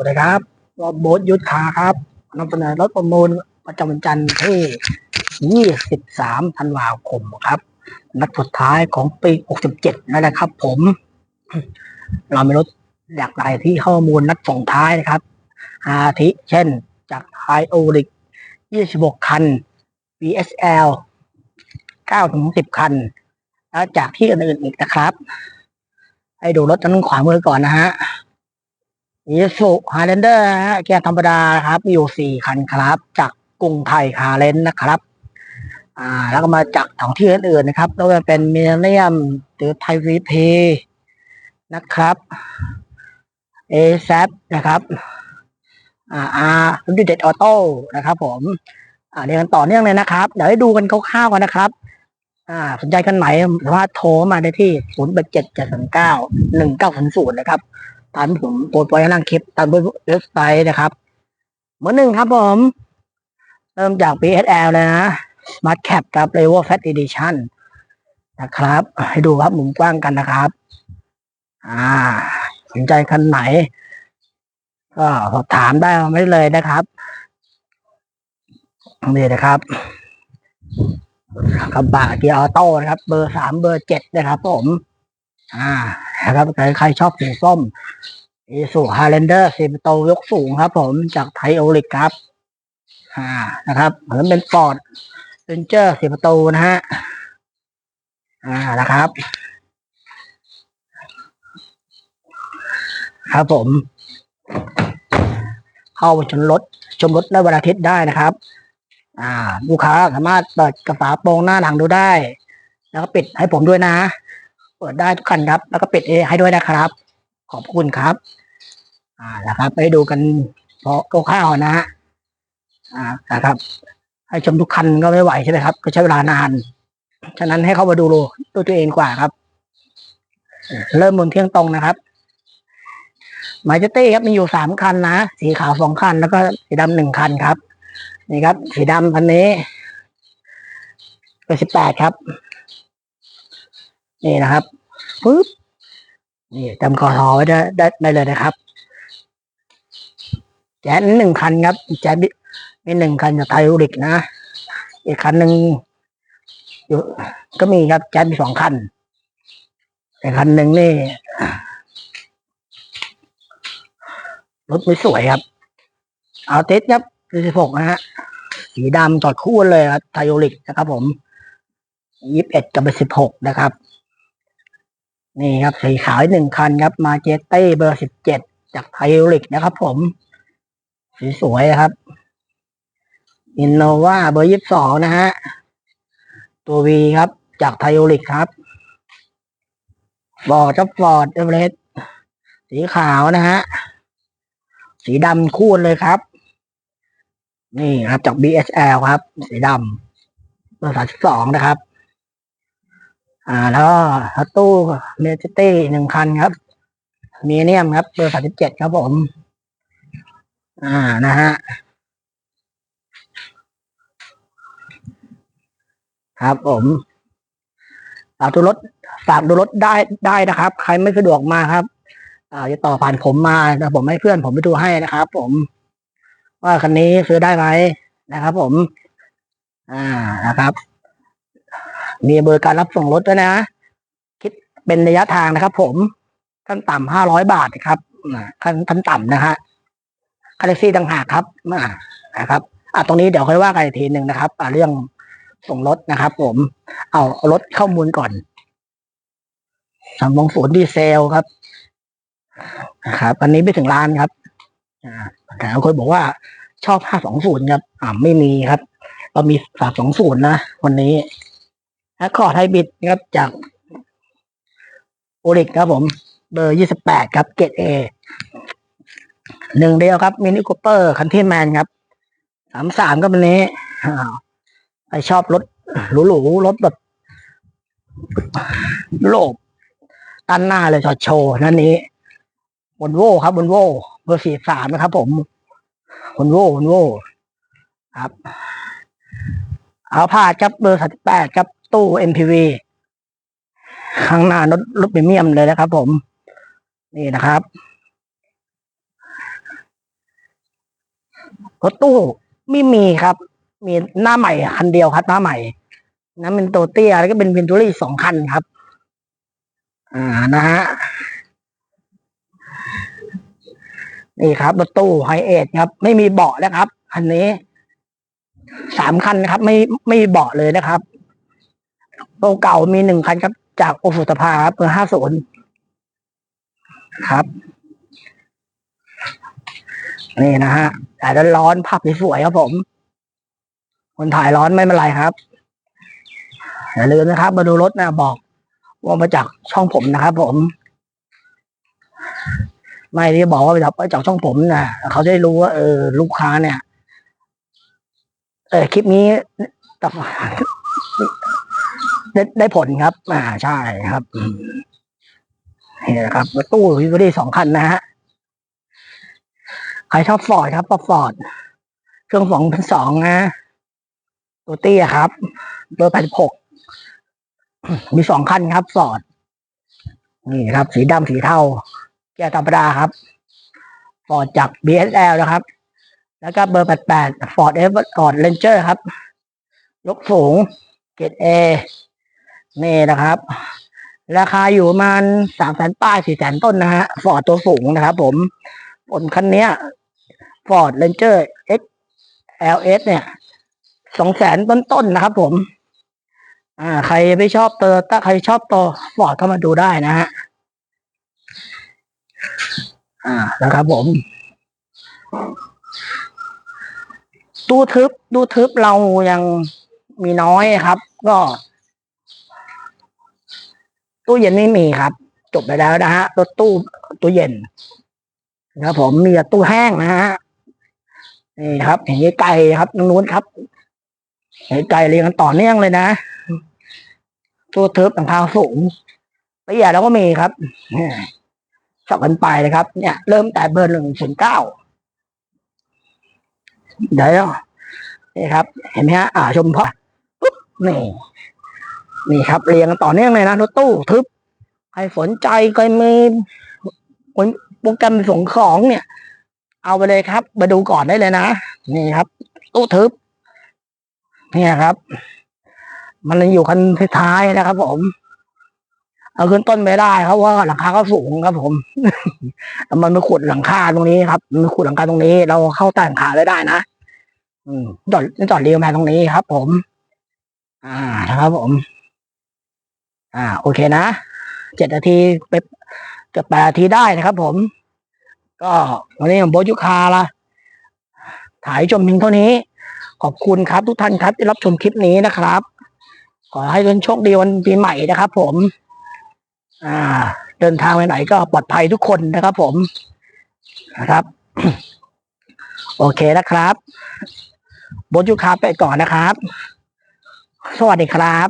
วัสดีครับรถโบ๊ทยุทธคาครับนำเสนอรถประมูลประจำวันจันทร์ที่ 23 ธันวาคมครับ นัดสุดท้ายของปี 67 นั่นแหละครับ ผม เรามีรถหลากหลายที่ข้อมูลนัดส่งท้ายนะครับ อาทิเช่นจากไฮโอริก 26 คัน VSL 9-10 คัน แล้วจากที่อื่นๆอีกนะครับ ให้ดูรถด้านขวามือก่อนนะฮะ อีสุฮาร์เรนเดอร์ฮะเกียร์ธรรมดาครับมีอยู่สี่คันครับ จากกรุงไทยคาร์เลนนะครับ อ่า แล้วก็มาจากท้องที่อื่นๆนะครับแล้วก็เป็นมิเลเนียมหรือไทยวีพีนะครับเอซนะครับอ่าอาร์ดิเดตออโต้นะครับ ผมอ่าเรียนกันต่อเนื่องเลยนะครับ เดี๋ยวให้ดูกันคร่าวๆกันนะครับ อ่า สนใจกันไหนสามารถโทรมาได้ที่ศูนย์แปดเจ็ดเจ็ดสเก้าหนึ่งเก้าศูนย์ศูนย์นะครับ ตามที่ผมโปรดไว้ข้างล่างคลิปตามเว็บไซต์นะครับเมื่อหนึ่งครับผม เริ่มจาก BSL เลยนะ Smart Cap ครับ Level Fat Edition นะครับ ให้ดูครับมุมกว้างกันนะครับ อ่าสนใจคันไหน ก็สอบถามได้ไม่เลยนะครับนี่นะครับกระบะเกียร์ออโต้นะครับ เบอร์สามเบอร์เจ็ดนะครับผม อ่า นะครับใครชอบสีส้มอีสุฮาร์เรนเดอร์สีประตูยกสูงครับ ผมจากไทโอลิกครับอ่านะครับเหมือนเป็นฟอร์ดเรนเจอร์สีประตูนะฮะอ่านะครับ ครับผม เข้าไปชมรถชมรถในวันอาทิตย์ได้นะครับ อ่า ลูกค้าสามารถเปิดกระฝาโปรงหน้าหลังดูได้ แล้วก็ปิดให้ผมด้วยนะ เปิดได้ทุกคันครับ แล้วก็ปิดเอให้ด้วยนะครับ ขอบคุณครับ อ่านะครับ ไปดูกันเพราะคร่าวๆนะฮะอ่านะครับ ให้ชมทุกคันก็ไม่ไหวใช่ไหมครับ ก็ใช้เวลานาน ฉะนั้นให้เข้ามาดูดูด้วยตัวเองกว่าครับ เริ่มบนเที่ยงตรงนะครับหมาเจเต้ครับมีอยู่สามคันนะสีขาวสองคัน แล้วก็สีดำหนึ่งคันครับ นี่ครับ สีดำคันนี้เป็นสิบแปดครับ นี่นะครับปึ๊บนี่จำกอทอไว้ได้ได้ได้เลยนะครับ แจ๊สหนึ่งคันครับแจ๊สมีหนึ่งคันจากไทยริกนะ อีกคันหนึ่งอยู่ก็มีครับแจ๊สมีสองคันแต่คันหนึ่งนี่รถไม่สวยครับ เอาเทสครับสี่หกนะฮะ สีดำจอดคู่เลยครับไทโอริกนะครับผมยี่สิบเอ็ดกับสิบหกนะครับ นี่ครับสีขาวหนึ่งคันครับ มาเจเต้เบอร์สิบเจ็ดจากไทโอริกนะครับผม สีสวยครับอินโนวาเบอร์ยี่สิบสองนะฮะ ตัววีครับจากไทโอริกครับฟอร์ดจับฟอร์ดเอเวอเรสสีขาวนะฮะ สีดำคู่เลยครับ นี่ครับจาก BSL ครับ สีดำเบอร์สามสิบสองนะครับ อ่าแล้วรถตู้เมจเต้หนึ่งคันครับมีเนียมครับ เบอร์สามสิบเจ็ดครับผม อ่านะฮะครับผมฝากดูรถฝากดูรถได้ได้นะครับ ใครไม่สะดวกมาครับอ่าจะต่อผ่านผมมาแต่ผมให้เพื่อนผมไปดูให้นะครับ ผม ว่าคันนี้ซื้อได้ไหมนะครับ ผม อ่านะครับ มีเบอร์การรับส่งรถด้วยนะ คิดเป็นระยะทางนะครับ ผมขั้นต่ำห้าร้อยบาทนะครับขั้นขั้นต่ำนะฮะค่าแท็กซี่ต่างหากครับนะครับอะตรงนี้เดี๋ยวค่อยว่ากันอีกทีหนึ่งนะครับอ่าเรื่องส่งรถนะครับ ผม เอารถเข้ามูลก่อนสามองศูนย์ดีเซลครับนะครับอันนี้ไม่ถึงล้านครับอ่าแต่คนบอกว่าชอบห้าสองศูนย์ครับ อ่าไม่มีครับ เรามีสามสองศูนย์นะวันนี้ แอคอร์ดไฮบริดนะครับจากโอริกครับผม เบอร์ยี่สิบแปดครับเกรดเอหนึ่งเดียวครับมินิคูเปอร์คันที่แมนครับสามสามก็วันนี้อ้าวใครชอบรถหรูๆรถแบบโลบด้านหน้าเลยจอดโชว์นั่นนี้บนโวครับบนโวเบอร์สี่สามนะครับ ผมบนโวบนโวครับ เอาผ้าจับเบอร์สามแปดครับ ตู้ MPV ข้างหน้ารถรถพรีเมียมเลยนะครับผม นี่นะครับ รถตู้ไม่มีครับ มีหน้าใหม่คันเดียวครับ หน้าใหม่นั้นเป็นโตเตียแล้วก็เป็นวินทูรี่สองคันครับ อ่านะฮะนี่ครับรถตู้ไฮเอทครับ ไม่มีเบาะนะครับคันนี้สามคันนะครับ ไม่ไม่มีเบาะเลยนะครับ ตัวเก่ามีหนึ่งคันครับ จากโอฟุตภาครับเบอร์ห้าศูนย์ครับ นี่นะฮะแต่ร้อนภาพสวยๆครับผม คนถ่ายร้อนไม่เป็นไรครับอย่าลืมนะครับ มาดูรถนะบอก ว่ามาจากช่องผมนะครับผม ไม่ที่บอกว่ามาจากช่องผมนะเขาจะได้รู้ว่าเออลูกค้าเนี่ย เออคลิปนี้ตับ ได้ได้ผลครับ อ่าใช่ครับอืมนี่นะครับรถตู้วิวดี้สองคันนะฮะใครชอบฟอร์ดครับก็ฟอร์ดเครื่องสองพันสองนะตัวเตี้ยครับเบอร์แปดหกมีสองคันครับฟอร์ดนี่ครับ สีดำสีเทาแก้วธรรมดาครับฟอร์ดจาก BSL นะครับ แล้วก็เบอร์แปดแปดฟอร์ดเอเวอร์กอร์ดเรนเจอร์ครับ ยกสูงเกรดเอ นี่นะครับ ราคาอยู่ประมาณสามแสนป้ายสี่แสนต้นนะฮะฟอร์ดตัวสูงนะครับผมผลคันเนี้ย Ford Ranger X LS เนี่ยสองแสนต้นๆนะครับผม อ่า ใครไม่ชอบเตอร์ถ้าใครชอบตัวฟอร์ดเข้ามาดูได้นะฮะอ่านะครับผมตู้ทึบตู้ทึบเรายังมีน้อยครับ ก็ ตู้เย็นไม่มีครับ จบไปแล้วนะฮะรถตู้ตู้เย็นนะครับผมมีแต่ตู้แห้งนะฮะนี่ครับเห็นไก่ครับตรงนู้นครับเห็นไก่เรียงกันต่อเนื่องเลยนะตัวเทิบต่างคางสูงละเอียดแล้วก็มีครับชอบกันไปเลยครับ เนี่ย เริ่มแต่เบอร์หนึ่งถึงเก้าเดี๋ยวนี่ครับ เห็นไหมฮะอ่าชมพ่อปุ๊บนี่ นี่ครับเรียงกันต่อเนื่องเลยนะรถตู้ทึบใครสนใจก็มีคนโปรแกรมส่งของเนี่ย เอาไปเลยครับ มาดูก่อนได้เลยนะ นี่ครับ ตู้ทึบเนี่ยครับ มันอยู่คันท้ายนะครับ ผม เอาขึ้นต้นไม่ได้ครับว่าหลังคาก็สูงครับ ผมมันมาขุดหลังคาตรงนี้ครับมันขุดหลังคาตรงนี้ เราเข้าใต้หลังคาได้ได้นะอืมจอดจอดเรียวมาตรงนี้ครับ ผม อ่านะครับผม อ่า โอเคนะเจ็ดนาทีไปเกือบแปดนาทีได้นะครับผม ก็วันนี้ผมโบทยุคาละถ่ายชมเพียงเท่านี้ ขอบคุณครับทุกท่านครับที่รับชมคลิปนี้นะครับ ขอให้ทุกคนโชคดีวันปีใหม่นะครับ ผม อ่า เดินทางไปไหนก็ปลอดภัยทุกคนนะครับ ผมนะครับ โอเคนะครับโบทยุคาไปก่อนนะครับ สวัสดีครับ